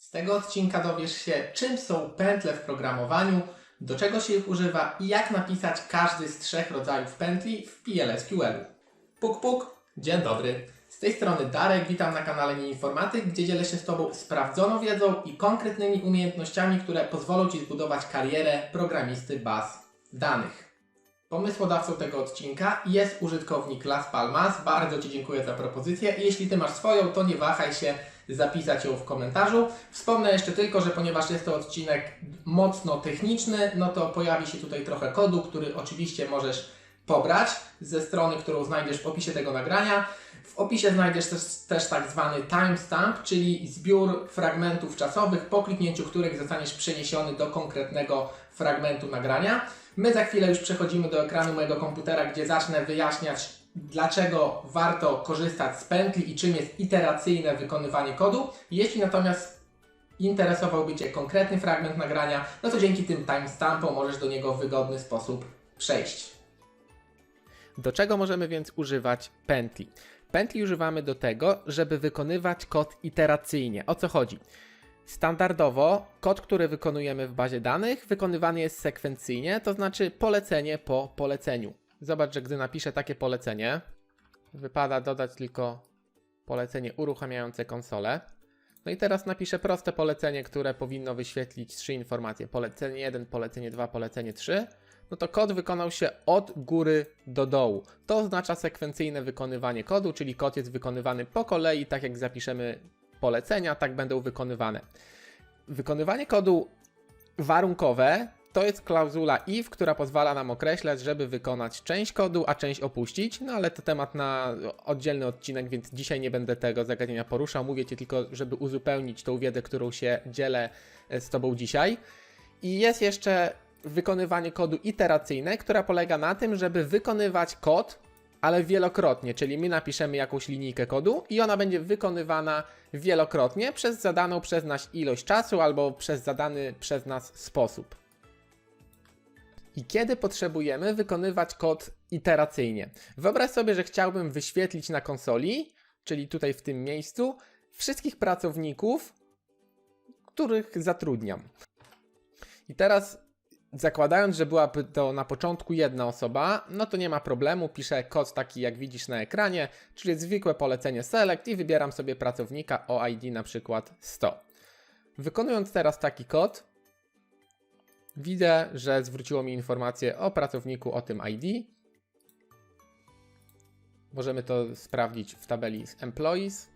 Z tego odcinka dowiesz się, czym są pętle w programowaniu, do czego się ich używa i jak napisać każdy z trzech rodzajów pętli w PLSQL-u. Puk puk, dzień dobry. Z tej strony Darek, witam na kanale Nieinformatyk, gdzie dzielę się z Tobą sprawdzoną wiedzą i konkretnymi umiejętnościami, które pozwolą Ci zbudować karierę programisty baz danych. Pomysłodawcą tego odcinka jest użytkownik Las Palmas. Bardzo Ci dziękuję za propozycję. Jeśli Ty masz swoją, to nie wahaj się zapisać ją w komentarzu. Wspomnę jeszcze tylko, że ponieważ jest to odcinek mocno techniczny, no to pojawi się tutaj trochę kodu, który oczywiście możesz pobrać ze strony, którą znajdziesz w opisie tego nagrania. W opisie znajdziesz też, też tak zwany timestamp, czyli zbiór fragmentów czasowych, po kliknięciu których zostaniesz przeniesiony do konkretnego fragmentu nagrania. My za chwilę już przechodzimy do ekranu mojego komputera, gdzie zacznę wyjaśniać, dlaczego warto korzystać z pętli i czym jest iteracyjne wykonywanie kodu. Jeśli natomiast interesowałby Cię konkretny fragment nagrania, no to dzięki tym timestampom możesz do niego w wygodny sposób przejść. Do czego możemy więc używać pętli? Pętli używamy do tego, żeby wykonywać kod iteracyjnie. O co chodzi? Standardowo kod, który wykonujemy w bazie danych, wykonywany jest sekwencyjnie, to znaczy polecenie po poleceniu. Zobacz, że gdy napiszę takie polecenie, wypada dodać tylko polecenie uruchamiające konsolę. No i teraz napiszę proste polecenie, które powinno wyświetlić trzy informacje: polecenie 1, polecenie 2, polecenie 3 no to kod wykonał się od góry do dołu. To oznacza sekwencyjne wykonywanie kodu, czyli kod jest wykonywany po kolei, tak jak zapiszemy polecenia, tak będą wykonywane. Wykonywanie kodu warunkowe to jest klauzula if, która pozwala nam określać, żeby wykonać część kodu, a część opuścić. No ale to temat na oddzielny odcinek, więc dzisiaj nie będę tego zagadnienia poruszał. Mówię Ci tylko, żeby uzupełnić tą wiedzę, którą się dzielę z Tobą dzisiaj. I jest jeszcze wykonywanie kodu iteracyjne, która polega na tym, żeby wykonywać kod, ale wielokrotnie, czyli my napiszemy jakąś linijkę kodu i ona będzie wykonywana wielokrotnie przez zadaną przez nas ilość czasu albo przez zadany przez nas sposób. I kiedy potrzebujemy wykonywać kod iteracyjnie? Wyobraź sobie, że chciałbym wyświetlić na konsoli, czyli tutaj w tym miejscu, wszystkich pracowników, których zatrudniam. I teraz zakładając, że byłaby to na początku jedna osoba, no to nie ma problemu, piszę kod taki jak widzisz na ekranie, czyli zwykłe polecenie select i wybieram sobie pracownika o ID na przykład 100. Wykonując teraz taki kod, widzę, że zwróciło mi informację o pracowniku o tym ID. Możemy to sprawdzić w tabeli z employees.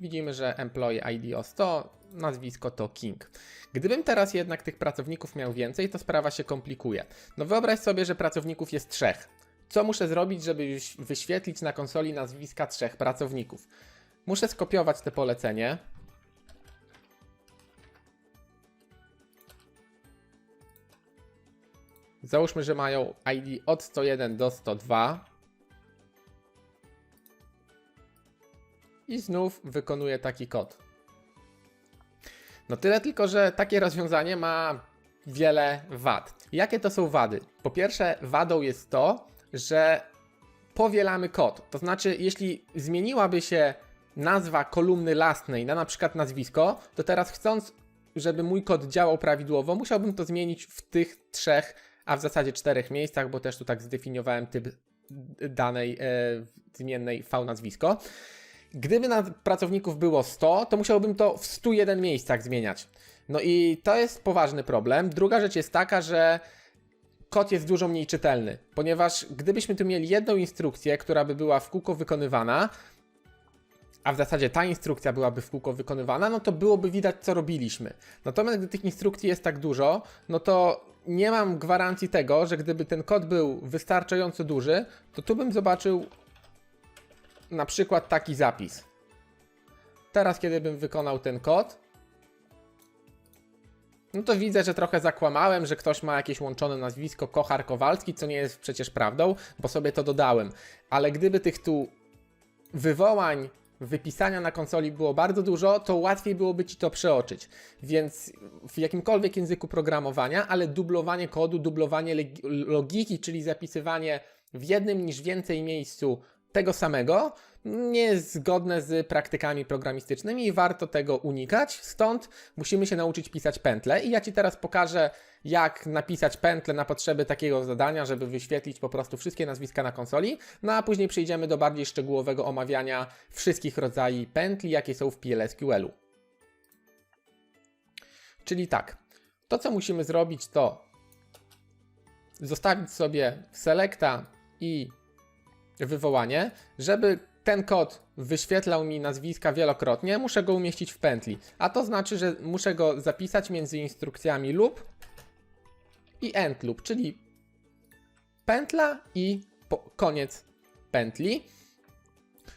Widzimy, że employee ID o 100, nazwisko to King. Gdybym teraz jednak tych pracowników miał więcej, to sprawa się komplikuje. No wyobraź sobie, że pracowników jest trzech. Co muszę zrobić, żeby wyświetlić na konsoli nazwiska trzech pracowników? Muszę skopiować te polecenie. Załóżmy, że mają ID od 101 do 102. I znów wykonuję taki kod. No tyle tylko, że takie rozwiązanie ma wiele wad. Jakie to są wady? Po pierwsze, wadą jest to, że powielamy kod. To znaczy, jeśli zmieniłaby się nazwa kolumny lastnej na na przykład nazwisko, to teraz chcąc, żeby mój kod działał prawidłowo, musiałbym to zmienić w tych trzech, a w zasadzie czterech miejscach, bo też tu tak zdefiniowałem typ danej e, zmiennej v nazwisko. Gdyby na pracowników było 100, to musiałbym to w 101 miejscach zmieniać. No i to jest poważny problem. Druga rzecz jest taka, że kod jest dużo mniej czytelny, ponieważ gdybyśmy tu mieli jedną instrukcję, która by była w kółko wykonywana, a w zasadzie ta instrukcja byłaby w kółko wykonywana, no to byłoby widać, co robiliśmy. Natomiast gdy tych instrukcji jest tak dużo, no to nie mam gwarancji tego, że gdyby ten kod był wystarczająco duży, to tu bym zobaczył na przykład taki zapis. Teraz, kiedy bym wykonał ten kod, no to widzę, że trochę zakłamałem, że ktoś ma jakieś łączone nazwisko Kochar Kowalski, co nie jest przecież prawdą, bo sobie to dodałem. Ale gdyby tych tu wywołań, wypisania na konsoli było bardzo dużo, to łatwiej byłoby ci to przeoczyć. Więc w jakimkolwiek języku programowania, ale dublowanie kodu, dublowanie logiki, czyli zapisywanie w jednym niż więcej miejscu tego samego nie jest zgodne z praktykami programistycznymi i warto tego unikać. Stąd musimy się nauczyć pisać pętle. I ja Ci teraz pokażę, jak napisać pętlę na potrzeby takiego zadania, żeby wyświetlić po prostu wszystkie nazwiska na konsoli. No a później przejdziemy do bardziej szczegółowego omawiania wszystkich rodzajów pętli, jakie są w PLSQL-u. Czyli tak, to co musimy zrobić to zostawić sobie selecta i wywołanie, żeby ten kod wyświetlał mi nazwiska wielokrotnie, muszę go umieścić w pętli. A to znaczy, że muszę go zapisać między instrukcjami loop i end loop, czyli pętla i koniec pętli.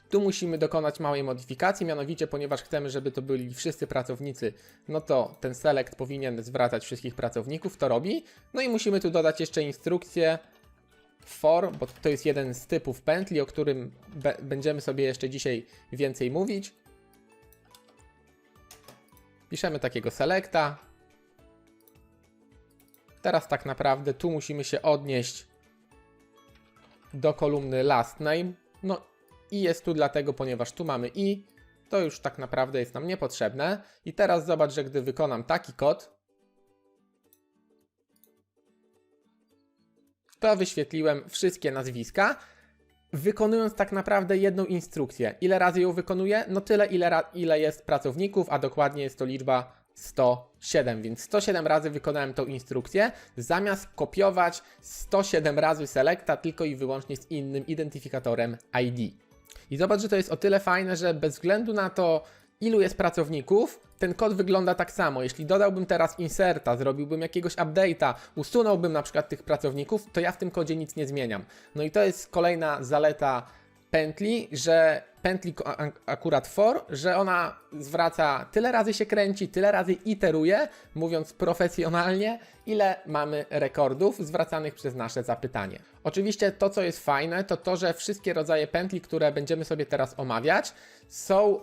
Tu musimy dokonać małej modyfikacji, mianowicie ponieważ chcemy, żeby to byli wszyscy pracownicy, no to ten select powinien zwracać wszystkich pracowników, to robi. No i musimy tu dodać jeszcze instrukcję for, bo to jest jeden z typów pętli, o którym będziemy sobie jeszcze dzisiaj więcej mówić. Piszemy takiego selecta. Teraz tak naprawdę tu musimy się odnieść do kolumny last name. No i jest tu dlatego, ponieważ tu mamy i, to już tak naprawdę jest nam niepotrzebne. I teraz zobacz, że gdy wykonam taki kod, to wyświetliłem wszystkie nazwiska, wykonując tak naprawdę jedną instrukcję. Ile razy ją wykonuję? No tyle, ile, ile jest pracowników, a dokładnie jest to liczba 107, więc 107 razy wykonałem tą instrukcję, zamiast kopiować 107 razy selecta tylko i wyłącznie z innym identyfikatorem ID. I zobacz, że to jest o tyle fajne, że bez względu na to, ilu jest pracowników, ten kod wygląda tak samo. Jeśli dodałbym teraz inserta, zrobiłbym jakiegoś update'a, usunąłbym na przykład tych pracowników, to ja w tym kodzie nic nie zmieniam. No i to jest kolejna zaleta pętli, że pętli akurat for, że ona zwraca tyle razy się kręci, tyle razy iteruje, mówiąc profesjonalnie, ile mamy rekordów zwracanych przez nasze zapytanie. Oczywiście to, co jest fajne, to to, że wszystkie rodzaje pętli, które będziemy sobie teraz omawiać, są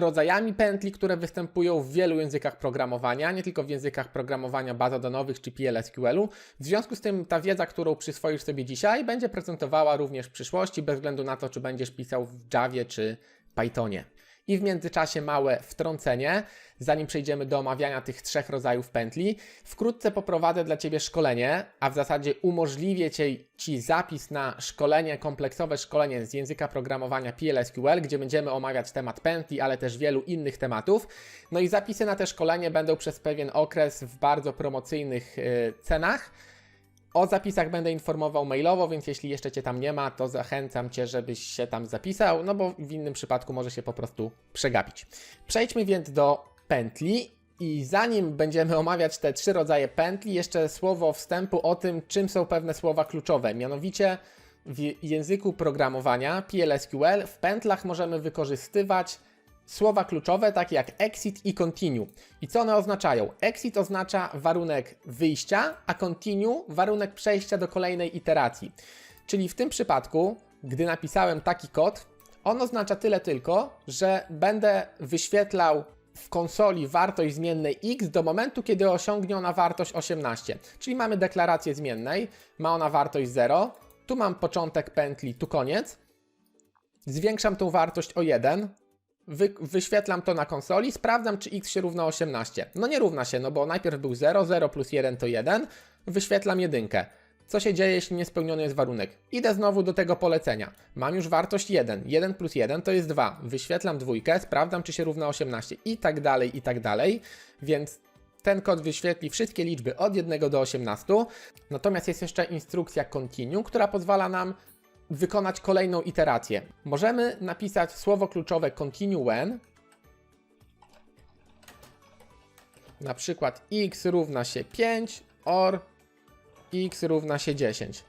rodzajami pętli, które występują w wielu językach programowania, nie tylko w językach programowania bazodonowych czy PLSQL-u. W związku z tym ta wiedza, którą przyswoisz sobie dzisiaj, będzie prezentowała również w przyszłości, bez względu na to, czy będziesz pisał w Javie czy Pythonie. I w międzyczasie małe wtrącenie, zanim przejdziemy do omawiania tych trzech rodzajów pętli. Wkrótce poprowadzę dla Ciebie szkolenie, a w zasadzie umożliwię Ci, ci zapis na szkolenie, kompleksowe szkolenie z języka programowania PLSQL, gdzie będziemy omawiać temat pętli, ale też wielu innych tematów. No i zapisy na te szkolenie będą przez pewien okres w bardzo promocyjnych yy, cenach. O zapisach będę informował mailowo, więc jeśli jeszcze Cię tam nie ma, to zachęcam Cię, żebyś się tam zapisał, no bo w innym przypadku może się po prostu przegapić. Przejdźmy więc do pętli i zanim będziemy omawiać te trzy rodzaje pętli, jeszcze słowo wstępu o tym, czym są pewne słowa kluczowe. Mianowicie w języku programowania PLSQL w pętlach możemy wykorzystywać słowa kluczowe takie jak exit i continue. I co one oznaczają? Exit oznacza warunek wyjścia, a continue warunek przejścia do kolejnej iteracji. Czyli w tym przypadku, gdy napisałem taki kod, on oznacza tyle tylko, że będę wyświetlał w konsoli wartość zmiennej x do momentu, kiedy osiągnie ona wartość 18. Czyli mamy deklarację zmiennej, ma ona wartość 0, tu mam początek pętli, tu koniec. Zwiększam tą wartość o 1, wy, wyświetlam to na konsoli, sprawdzam czy x się równa 18. No nie równa się, no bo najpierw był 0, 0 plus 1 to 1, wyświetlam jedynkę. Co się dzieje, jeśli niespełniony jest warunek? Idę znowu do tego polecenia. Mam już wartość 1. 1 plus 1 to jest 2. Wyświetlam dwójkę, sprawdzam, czy się równa 18 i tak dalej, i tak dalej. Więc ten kod wyświetli wszystkie liczby od 1 do 18. Natomiast jest jeszcze instrukcja continue, która pozwala nam wykonać kolejną iterację. Możemy napisać słowo kluczowe continue when, na przykład x równa się 5 or x równa się 10.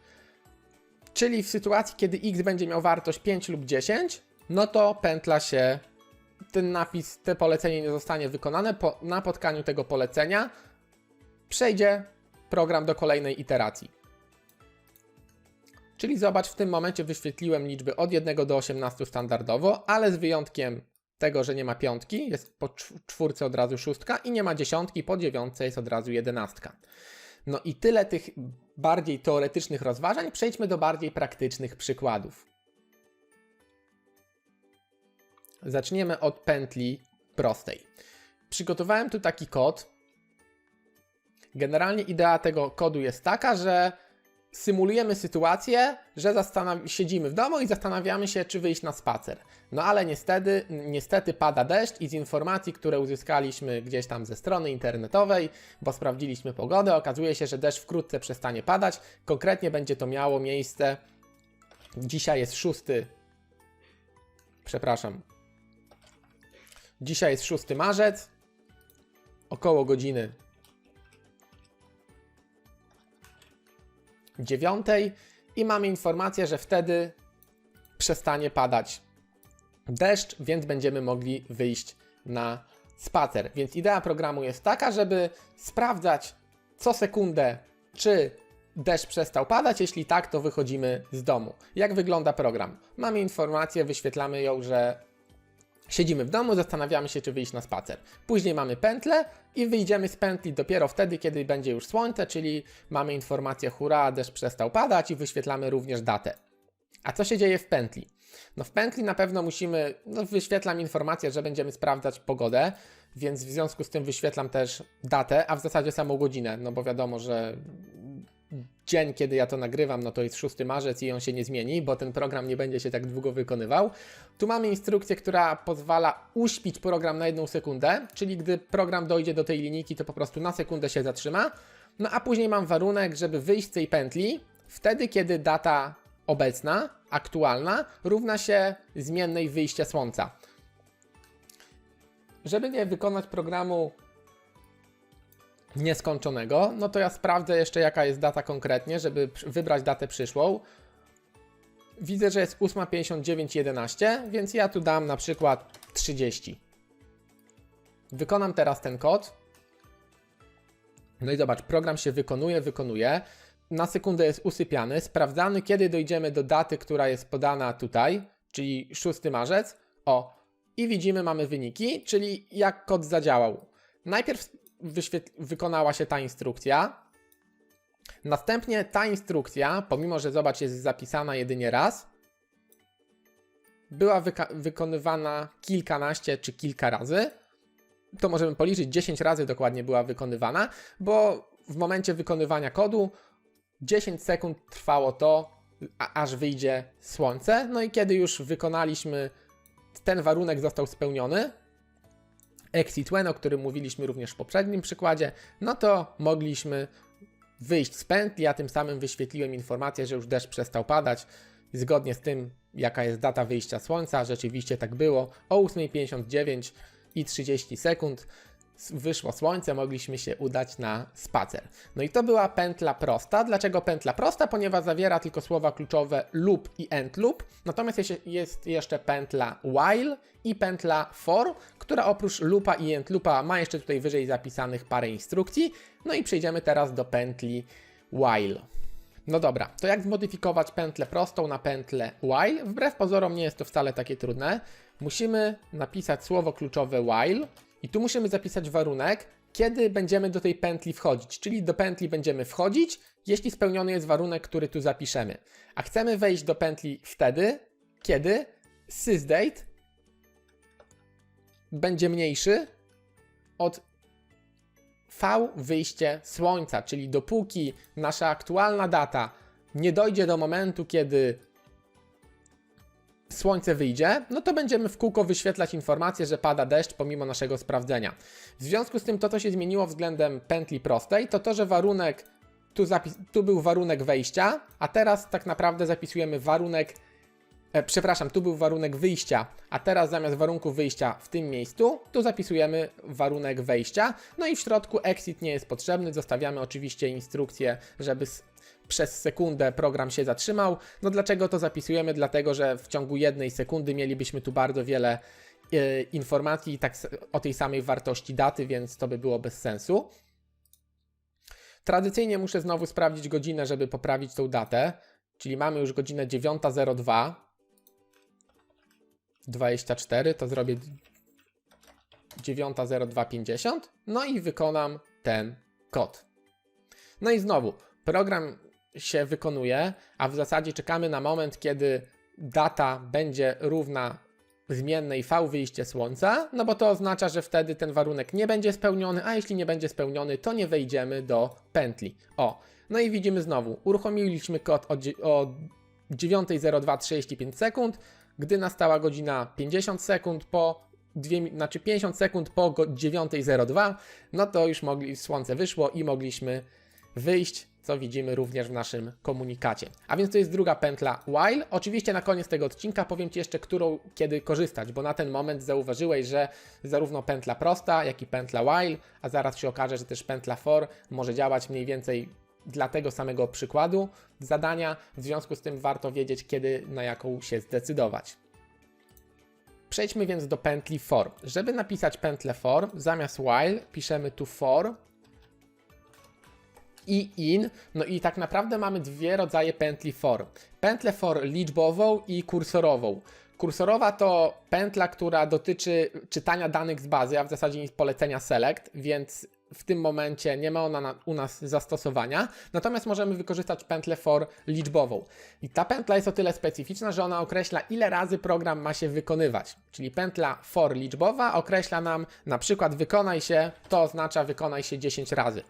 Czyli w sytuacji, kiedy x będzie miał wartość 5 lub 10, no to pętla się, ten napis, te polecenie nie zostanie wykonane. Po, na potkaniu tego polecenia przejdzie program do kolejnej iteracji. Czyli zobacz, w tym momencie wyświetliłem liczby od 1 do 18 standardowo, ale z wyjątkiem tego, że nie ma piątki, jest po czw- czwórce od razu szóstka i nie ma dziesiątki, po dziewiątce jest od razu jedenastka. No i tyle tych bardziej teoretycznych rozważań, przejdźmy do bardziej praktycznych przykładów. Zaczniemy od pętli prostej. Przygotowałem tu taki kod. Generalnie idea tego kodu jest taka, że symulujemy sytuację, że siedzimy w domu i zastanawiamy się, czy wyjść na spacer. No ale niestety, niestety pada deszcz i z informacji, które uzyskaliśmy gdzieś tam ze strony internetowej, bo sprawdziliśmy pogodę, okazuje się, że deszcz wkrótce przestanie padać. Konkretnie będzie to miało miejsce. Dzisiaj jest 6. Przepraszam. Dzisiaj jest 6 marzec. Około godziny 9 i mamy informację, że wtedy przestanie padać deszcz, więc będziemy mogli wyjść na spacer. Więc idea programu jest taka, żeby sprawdzać co sekundę, czy deszcz przestał padać. Jeśli tak, to wychodzimy z domu. Jak wygląda program? Mamy informację, wyświetlamy ją, że Siedzimy w domu, zastanawiamy się, czy wyjść na spacer. Później mamy pętlę i wyjdziemy z pętli dopiero wtedy, kiedy będzie już słońce, czyli mamy informację, hurra, deszcz przestał padać i wyświetlamy również datę. A co się dzieje w pętli? No w pętli na pewno musimy, no wyświetlam informację, że będziemy sprawdzać pogodę, więc w związku z tym wyświetlam też datę, a w zasadzie samą godzinę, no bo wiadomo, że dzień, kiedy ja to nagrywam, no to jest 6 marzec i on się nie zmieni, bo ten program nie będzie się tak długo wykonywał. Tu mamy instrukcję, która pozwala uśpić program na jedną sekundę, czyli gdy program dojdzie do tej linijki, to po prostu na sekundę się zatrzyma. No a później mam warunek, żeby wyjść z tej pętli wtedy, kiedy data obecna, aktualna, równa się zmiennej wyjścia słońca. Żeby nie wykonać programu nieskończonego, no to ja sprawdzę jeszcze jaka jest data konkretnie, żeby wybrać datę przyszłą. Widzę, że jest 8.59.11, więc ja tu dam na przykład 30. Wykonam teraz ten kod. No i zobacz, program się wykonuje, wykonuje. Na sekundę jest usypiany. Sprawdzamy, kiedy dojdziemy do daty, która jest podana tutaj, czyli 6 marzec. O, i widzimy, mamy wyniki, czyli jak kod zadziałał. Najpierw wykonała się ta instrukcja. Następnie ta instrukcja, pomimo że zobacz, jest zapisana jedynie raz, była wykonywana kilkanaście czy kilka razy. To możemy policzyć, 10 razy dokładnie była wykonywana, bo w momencie wykonywania kodu 10 sekund trwało to, aż wyjdzie słońce. No i kiedy już wykonaliśmy, ten warunek został spełniony, exit when, o którym mówiliśmy również w poprzednim przykładzie, no to mogliśmy wyjść z pętli, a tym samym wyświetliłem informację, że już deszcz przestał padać. Zgodnie z tym, jaka jest data wyjścia słońca, rzeczywiście tak było. O 8.59 i 30 sekund wyszło słońce, mogliśmy się udać na spacer. No i to była pętla prosta. Dlaczego pętla prosta? Ponieważ zawiera tylko słowa kluczowe loop i end loop. Natomiast jest- jeszcze pętla while i pętla for, która oprócz loopa i end loopa ma jeszcze tutaj wyżej zapisanych parę instrukcji. No i przejdziemy teraz do pętli while. No dobra, to jak zmodyfikować pętlę prostą na pętlę while? Wbrew pozorom nie jest to wcale takie trudne. Musimy napisać słowo kluczowe while i tu musimy zapisać warunek, kiedy będziemy do tej pętli wchodzić. Czyli do pętli będziemy wchodzić, jeśli spełniony jest warunek, który tu zapiszemy. A chcemy wejść do pętli wtedy, kiedy sysdate będzie mniejszy od V wyjście słońca, czyli dopóki nasza aktualna data nie dojdzie do momentu, kiedy słońce wyjdzie, no to będziemy w kółko wyświetlać informację, że pada deszcz pomimo naszego sprawdzenia. W związku z tym to, co się zmieniło względem pętli prostej, to to, że warunek, tu, tu był warunek wejścia, a teraz tak naprawdę zapisujemy warunek E, przepraszam, tu był warunek wyjścia, a teraz zamiast warunku wyjścia w tym miejscu, tu zapisujemy warunek wejścia. No i w środku exit nie jest potrzebny. Zostawiamy oczywiście instrukcję, żeby przez sekundę program się zatrzymał. No dlaczego to zapisujemy? Dlatego, że w ciągu jednej sekundy mielibyśmy tu bardzo wiele e, informacji tak o tej samej wartości daty, więc to by było bez sensu. Tradycyjnie muszę znowu sprawdzić godzinę, żeby poprawić tą datę. Czyli mamy już godzinę 9.02. 24, to zrobię 9.02.50. No i wykonam ten kod. No i znowu, program się wykonuje, a w zasadzie czekamy na moment, kiedy data będzie równa zmiennej V wyjście słońca, no bo to oznacza, że wtedy ten warunek nie będzie spełniony, a jeśli nie będzie spełniony, to nie wejdziemy do pętli. O, no i widzimy znowu, uruchomiliśmy kod o, o 9.02.35 sekund, gdy nastała godzina 50 sekund po dwie, znaczy 50 sekund po go- 9.02, no to już mogli, słońce wyszło i mogliśmy wyjść, co widzimy również w naszym komunikacie. A więc to jest druga pętla while. Oczywiście na koniec tego odcinka powiem Ci jeszcze, którą kiedy korzystać, bo na ten moment zauważyłeś, że zarówno pętla prosta, jak i pętla while, a zaraz się okaże, że też pętla for może działać mniej więcej dla tego samego przykładu zadania. W związku z tym warto wiedzieć, kiedy na jaką się zdecydować. Przejdźmy więc do pętli for. Żeby napisać pętlę for, zamiast while piszemy tu for i in. No i tak naprawdę mamy dwie rodzaje pętli for. Pętlę for liczbową i kursorową. Kursorowa to pętla, która dotyczy czytania danych z bazy, a w zasadzie polecenia select, więc w tym momencie nie ma ona na, u nas zastosowania. Natomiast możemy wykorzystać pętlę for liczbową. I ta pętla jest o tyle specyficzna, że ona określa, ile razy program ma się wykonywać. Czyli pętla for liczbowa określa nam na przykład wykonaj się, to oznacza wykonaj się 10 razy.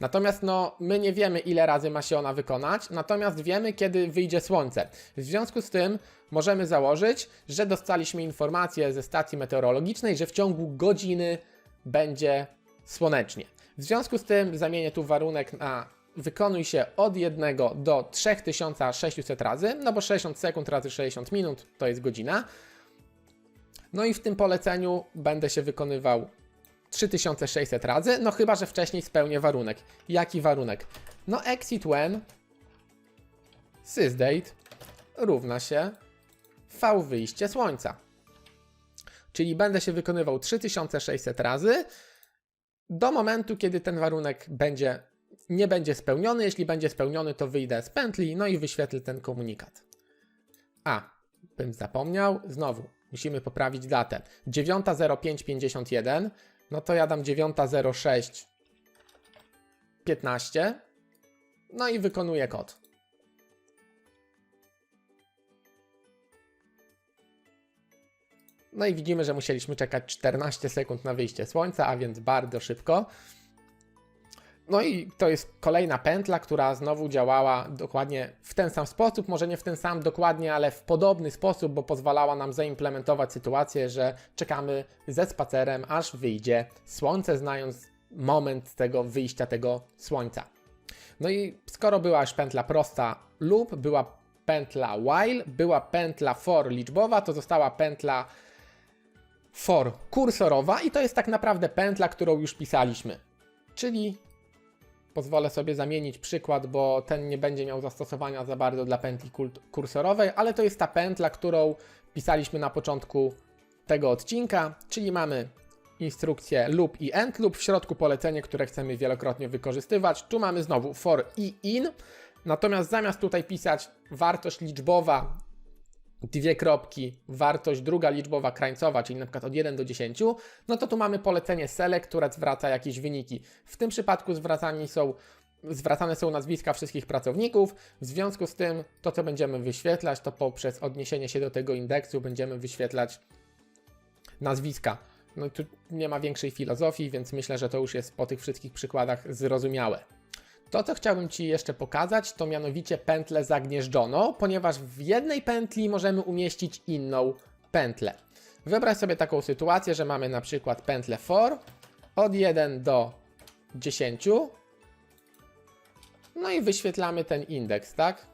Natomiast no, my nie wiemy, ile razy ma się ona wykonać, natomiast wiemy, kiedy wyjdzie słońce. W związku z tym możemy założyć, że dostaliśmy informację ze stacji meteorologicznej, że w ciągu godziny będzie słonecznie. W związku z tym zamienię tu warunek na wykonuj się od 1 do 3600 razy, no bo 60 sekund razy 60 minut to jest godzina. No i w tym poleceniu będę się wykonywał 3600 razy, no chyba, że wcześniej spełnię warunek. Jaki warunek? No exit when sysdate równa się v wyjście słońca. Czyli będę się wykonywał 3600 razy do momentu, kiedy ten warunek będzie, nie będzie spełniony. Jeśli będzie spełniony, to wyjdę z pętli, no i wyświetlę ten komunikat. A, bym zapomniał, znowu musimy poprawić datę. 9.05.51, no to ja dam 9.06.15, no i wykonuję kod. No i widzimy, że musieliśmy czekać 14 sekund na wyjście słońca, a więc bardzo szybko. No i to jest kolejna pętla, która znowu działała dokładnie w ten sam sposób, może nie w ten sam dokładnie, ale w podobny sposób, bo pozwalała nam zaimplementować sytuację, że czekamy ze spacerem, aż wyjdzie słońce, znając moment tego wyjścia tego słońca. No i skoro była już pętla prosta lub była pętla while, była pętla for liczbowa, to została pętla for kursorowa i to jest tak naprawdę pętla, którą już pisaliśmy. Czyli pozwolę sobie zamienić przykład, bo ten nie będzie miał zastosowania za bardzo dla pętli kursorowej, ale to jest ta pętla, którą pisaliśmy na początku tego odcinka, czyli mamy instrukcję loop i end loop, w środku polecenie, które chcemy wielokrotnie wykorzystywać. Tu mamy znowu for i in, natomiast zamiast tutaj pisać wartość liczbowa dwie kropki, wartość druga liczbowa krańcowa, czyli na przykład od 1 do 10, no to tu mamy polecenie select, które zwraca jakieś wyniki. W tym przypadku zwracani są, zwracane są nazwiska wszystkich pracowników, w związku z tym to, co będziemy wyświetlać, to poprzez odniesienie się do tego indeksu będziemy wyświetlać nazwiska. No tu nie ma większej filozofii, więc myślę, że to już jest po tych wszystkich przykładach zrozumiałe. To, co chciałbym Ci jeszcze pokazać, to mianowicie pętlę zagnieżdżoną, ponieważ w jednej pętli możemy umieścić inną pętlę. Wyobraź sobie taką sytuację, że mamy na przykład pętlę for od 1 do 10. No i wyświetlamy ten indeks, tak?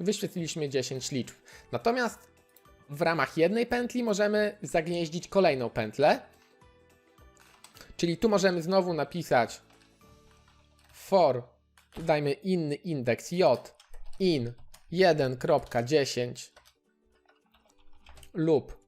Wyświetliliśmy 10 liczb. Natomiast w ramach jednej pętli możemy zagnieździć kolejną pętlę. Czyli tu możemy znowu napisać for, dajmy inny indeks j, in 1.10 lub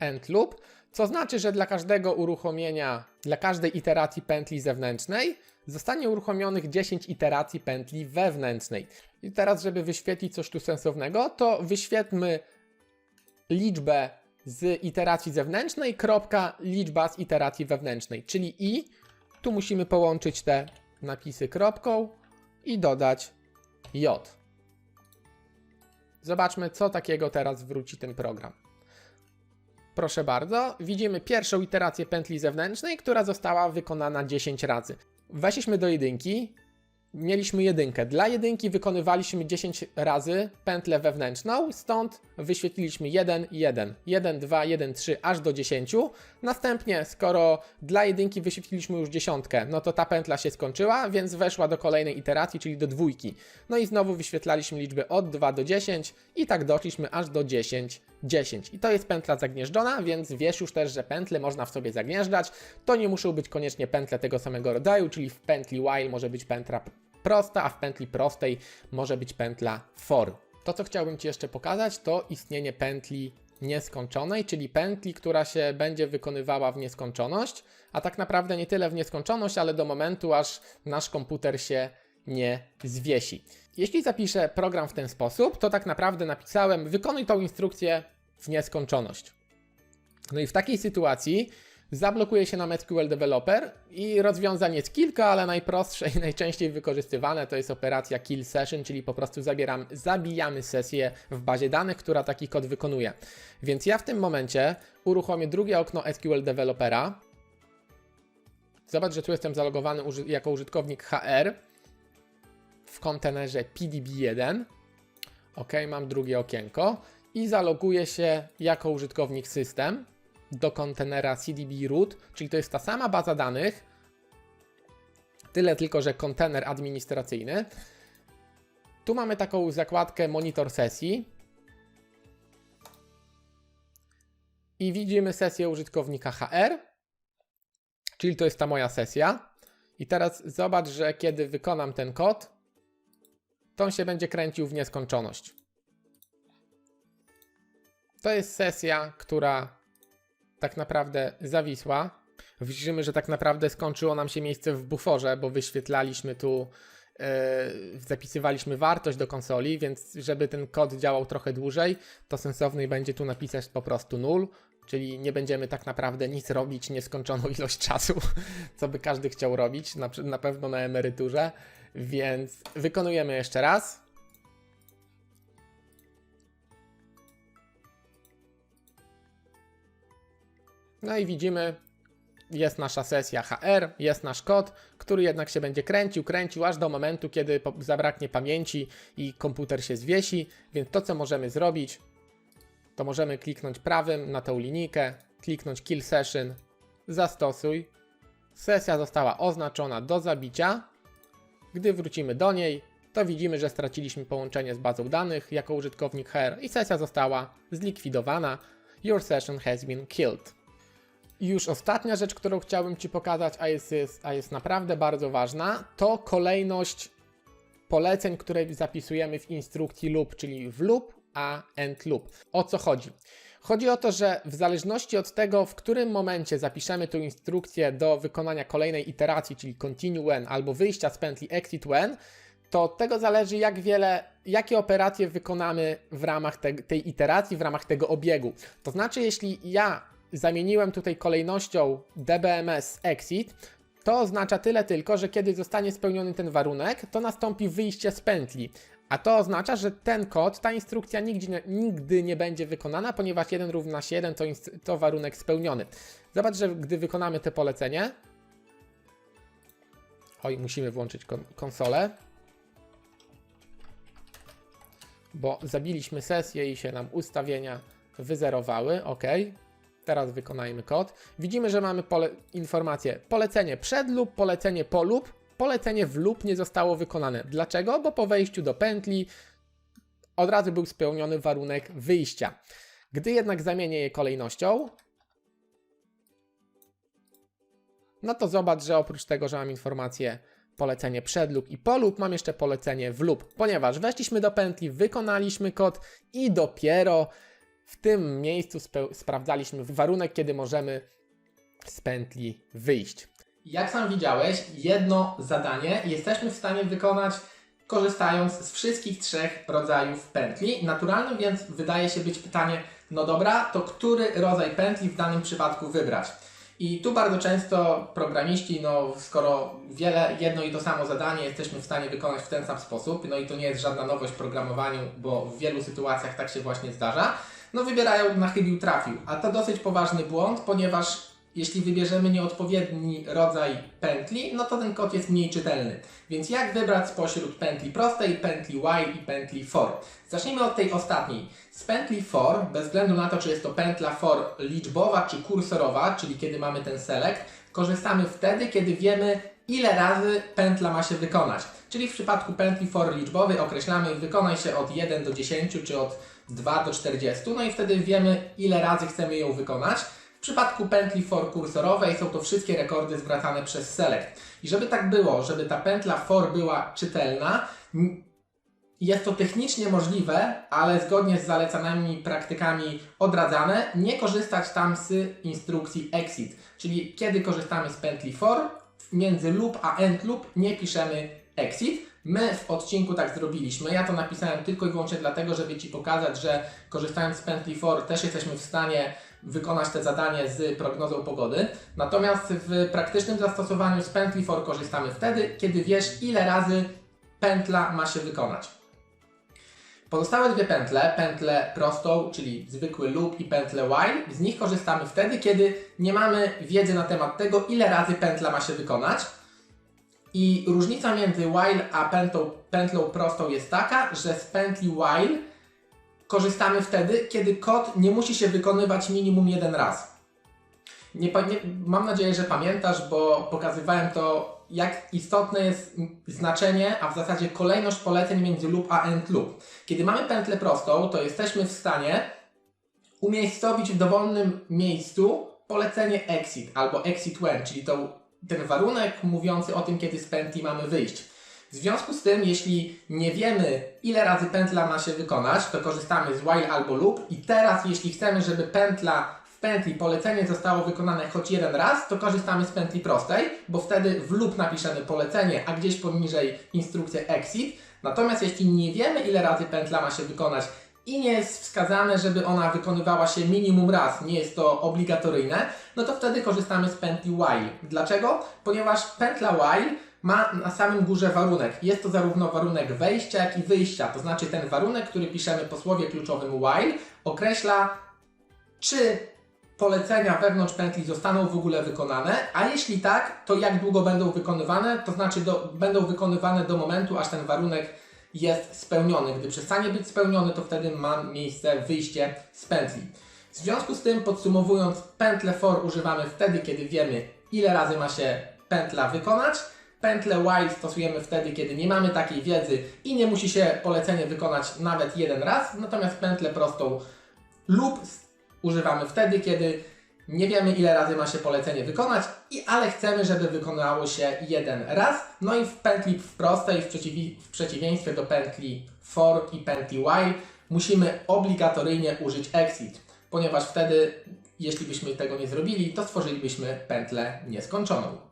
end loop, co znaczy, że dla każdego uruchomienia, dla każdej iteracji pętli zewnętrznej zostanie uruchomionych 10 iteracji pętli wewnętrznej. I teraz, żeby wyświetlić coś tu sensownego, to wyświetlmy liczbę z iteracji zewnętrznej, kropka, liczba z iteracji wewnętrznej, czyli i tu musimy połączyć te napisy kropką i dodać J. Zobaczmy, co takiego teraz wróci ten program. Proszę bardzo, widzimy pierwszą iterację pętli zewnętrznej, która została wykonana 10 razy. Weszliśmy do jedynki, mieliśmy jedynkę. Dla jedynki wykonywaliśmy 10 razy pętlę wewnętrzną, stąd wyświetliliśmy 1, 1, 1, 2, 1, 3, aż do 10. Następnie, skoro dla jedynki wyświetliliśmy już dziesiątkę, no to ta pętla się skończyła, więc weszła do kolejnej iteracji, czyli do dwójki. No i znowu wyświetlaliśmy liczby od 2 do 10 i tak doszliśmy aż do 10, 10. I to jest pętla zagnieżdżona, więc wiesz już też, że pętle można w sobie zagnieżdżać. To nie muszą być koniecznie pętle tego samego rodzaju, czyli w pętli while może być pętla prosta, a w pętli prostej może być pętla for. To, co chciałbym Ci jeszcze pokazać, to istnienie pętli nieskończonej, czyli pętli, która się będzie wykonywała w nieskończoność, a tak naprawdę nie tyle w nieskończoność, ale do momentu, aż nasz komputer się nie zwiesi. Jeśli zapiszę program w ten sposób, to tak naprawdę napisałem wykonuj tą instrukcję w nieskończoność. No i w takiej sytuacji zablokuje się nam SQL Developer i rozwiązań jest kilka, ale najprostsze i najczęściej wykorzystywane to jest operacja kill session, czyli po prostu zabieram, zabijamy sesję w bazie danych, która taki kod wykonuje. Więc ja w tym momencie uruchomię drugie okno SQL Developera. Zobacz, że tu jestem zalogowany jako użytkownik HR w kontenerze PDB1. Ok, mam drugie okienko i zaloguję się jako użytkownik system do kontenera CDB root, czyli to jest ta sama baza danych, tyle tylko, że kontener administracyjny. Tu mamy taką zakładkę monitor sesji i widzimy sesję użytkownika HR, czyli to jest ta moja sesja. I teraz zobacz, że kiedy wykonam ten kod, to on się będzie kręcił w nieskończoność. To jest sesja, która tak naprawdę zawisła. Widzimy, że tak naprawdę skończyło nam się miejsce w buforze, bo wyświetlaliśmy tu, yy, zapisywaliśmy wartość do konsoli, więc żeby ten kod działał trochę dłużej, to sensowniej będzie tu napisać po prostu 0, czyli nie będziemy tak naprawdę nic robić nieskończoną ilość czasu, co by każdy chciał robić, na, na pewno na emeryturze, więc wykonujemy jeszcze raz. No i widzimy, jest nasza sesja HR, jest nasz kod, który jednak się będzie kręcił, kręcił aż do momentu, kiedy zabraknie pamięci i komputer się zwiesi. Więc to, co możemy zrobić, to możemy kliknąć prawym na tą linijkę, kliknąć Kill Session, zastosuj. Sesja została oznaczona do zabicia. Gdy wrócimy do niej, to widzimy, że straciliśmy połączenie z bazą danych jako użytkownik HR i sesja została zlikwidowana. Your session has been killed. I już ostatnia rzecz, którą chciałbym Ci pokazać, a jest, jest, a jest naprawdę bardzo ważna, to kolejność poleceń, które zapisujemy w instrukcji loop, czyli w loop, a end loop. O co chodzi? Chodzi o to, że w zależności od tego, w którym momencie zapiszemy tę instrukcję do wykonania kolejnej iteracji, czyli continue when albo wyjścia z pętli exit when, to od tego zależy, jak wiele, jakie operacje wykonamy w ramach te, tej iteracji, w ramach tego obiegu. To znaczy, jeśli ja zamieniłem tutaj kolejnością DBMS exit, to oznacza tyle tylko, że kiedy zostanie spełniony ten warunek, to nastąpi wyjście z pętli. A to oznacza, że ten kod, ta instrukcja nigdy nigdy nie będzie wykonana, ponieważ 1 równa się 1 to, to warunek spełniony. Zobacz, że gdy wykonamy te polecenie, oj, musimy włączyć kon- konsolę, bo zabiliśmy sesję i się nam ustawienia wyzerowały, ok. Teraz wykonajmy kod. Widzimy, że mamy pole informację polecenie przed lub polecenie po lub. Polecenie w lub nie zostało wykonane. Dlaczego? Bo po wejściu do pętli od razu był spełniony warunek wyjścia. Gdy jednak zamienię je kolejnością, no to zobacz, że oprócz tego, że mam informację polecenie przed lub i po lub, mam jeszcze polecenie w lub, ponieważ weszliśmy do pętli, wykonaliśmy kod i dopiero w tym miejscu sprawdzaliśmy warunek, kiedy możemy z pętli wyjść. Jak sam widziałeś, jedno zadanie jesteśmy w stanie wykonać korzystając z wszystkich trzech rodzajów pętli. Naturalnym więc wydaje się być pytanie, no dobra, to który rodzaj pętli w danym przypadku wybrać? I tu bardzo często programiści, no skoro wiele, jedno i to samo zadanie jesteśmy w stanie wykonać w ten sam sposób, no i to nie jest żadna nowość w programowaniu, bo w wielu sytuacjach tak się właśnie zdarza, no wybierają na chybił trafił. A to dosyć poważny błąd, ponieważ jeśli wybierzemy nieodpowiedni rodzaj pętli, no to ten kod jest mniej czytelny. Więc jak wybrać spośród pętli prostej, pętli while i pętli for? Zacznijmy od tej ostatniej. Z pętli for, bez względu na to, czy jest to pętla for liczbowa czy kursorowa, czyli kiedy mamy ten select, korzystamy wtedy, kiedy wiemy, ile razy pętla ma się wykonać. Czyli w przypadku pętli for liczbowej określamy wykonaj się od 1 do 10 czy od 2 do 40, no i wtedy wiemy, ile razy chcemy ją wykonać. W przypadku pętli for kursorowej są to wszystkie rekordy zwracane przez select. I żeby tak było, żeby ta pętla for była czytelna, jest to technicznie możliwe, ale zgodnie z zalecanymi praktykami odradzane, nie korzystać tam z instrukcji exit. Czyli kiedy korzystamy z pętli for, między loop a end loop nie piszemy exit. My w odcinku tak zrobiliśmy. Ja to napisałem tylko i wyłącznie dlatego, żeby Ci pokazać, że korzystając z pętli for też jesteśmy w stanie wykonać te zadanie z prognozą pogody. Natomiast w praktycznym zastosowaniu z pętli for korzystamy wtedy, kiedy wiesz ile razy pętla ma się wykonać. Pozostałe dwie pętle, pętlę prostą, czyli zwykły loop i pętlę while, z nich korzystamy wtedy, kiedy nie mamy wiedzy na temat tego, ile razy pętla ma się wykonać. I różnica między while a pętlą, pętlą prostą jest taka, że z pętli while korzystamy wtedy, kiedy kod nie musi się wykonywać minimum jeden raz. Nie, nie, mam nadzieję, że pamiętasz, bo pokazywałem to, jak istotne jest znaczenie, a w zasadzie kolejność poleceń między loop a end loop. Kiedy mamy pętlę prostą, to jesteśmy w stanie umiejscowić w dowolnym miejscu polecenie exit albo exit when, czyli to, ten warunek mówiący o tym, kiedy z pętli mamy wyjść. W związku z tym, jeśli nie wiemy, ile razy pętla ma się wykonać, to korzystamy z while albo loop i teraz, jeśli chcemy, żeby pętla w pętli polecenie zostało wykonane choć jeden raz, to korzystamy z pętli prostej, bo wtedy w loop napiszemy polecenie, a gdzieś poniżej instrukcję exit. Natomiast jeśli nie wiemy, ile razy pętla ma się wykonać i nie jest wskazane, żeby ona wykonywała się minimum raz, nie jest to obligatoryjne, no to wtedy korzystamy z pętli while. Dlaczego? Ponieważ pętla while ma na samym górze warunek. Jest to zarówno warunek wejścia, jak i wyjścia. To znaczy ten warunek, który piszemy po słowie kluczowym while, określa, czy polecenia wewnątrz pętli zostaną w ogóle wykonane, a jeśli tak, to jak długo będą wykonywane, to znaczy do, będą wykonywane do momentu, aż ten warunek jest spełniony. Gdy przestanie być spełniony, to wtedy ma miejsce wyjście z pętli. W związku z tym, podsumowując, pętlę for używamy wtedy, kiedy wiemy, ile razy ma się pętla wykonać. Pętlę while stosujemy wtedy, kiedy nie mamy takiej wiedzy i nie musi się polecenie wykonać nawet jeden raz. Natomiast pętlę prostą lub używamy wtedy, kiedy nie wiemy ile razy ma się polecenie wykonać, i, ale chcemy, żeby wykonało się jeden raz. No i w pętli w prostej, w, przeciwi, w przeciwieństwie do pętli for i pętli while, musimy obligatoryjnie użyć exit, ponieważ wtedy, jeśli byśmy tego nie zrobili, to stworzylibyśmy pętlę nieskończoną.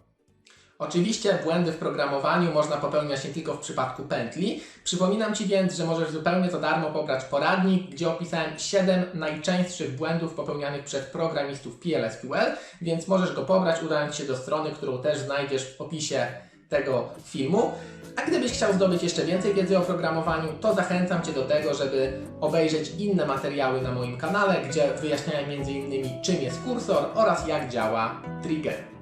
Oczywiście błędy w programowaniu można popełniać nie tylko w przypadku pętli. Przypominam Ci więc, że możesz zupełnie za darmo pobrać poradnik, gdzie opisałem 7 najczęstszych błędów popełnianych przez programistów PLSQL, więc możesz go pobrać udając się do strony, którą też znajdziesz w opisie tego filmu. A gdybyś chciał zdobyć jeszcze więcej wiedzy o programowaniu, to zachęcam Cię do tego, żeby obejrzeć inne materiały na moim kanale, gdzie wyjaśniałem m.in. czym jest kursor oraz jak działa trigger.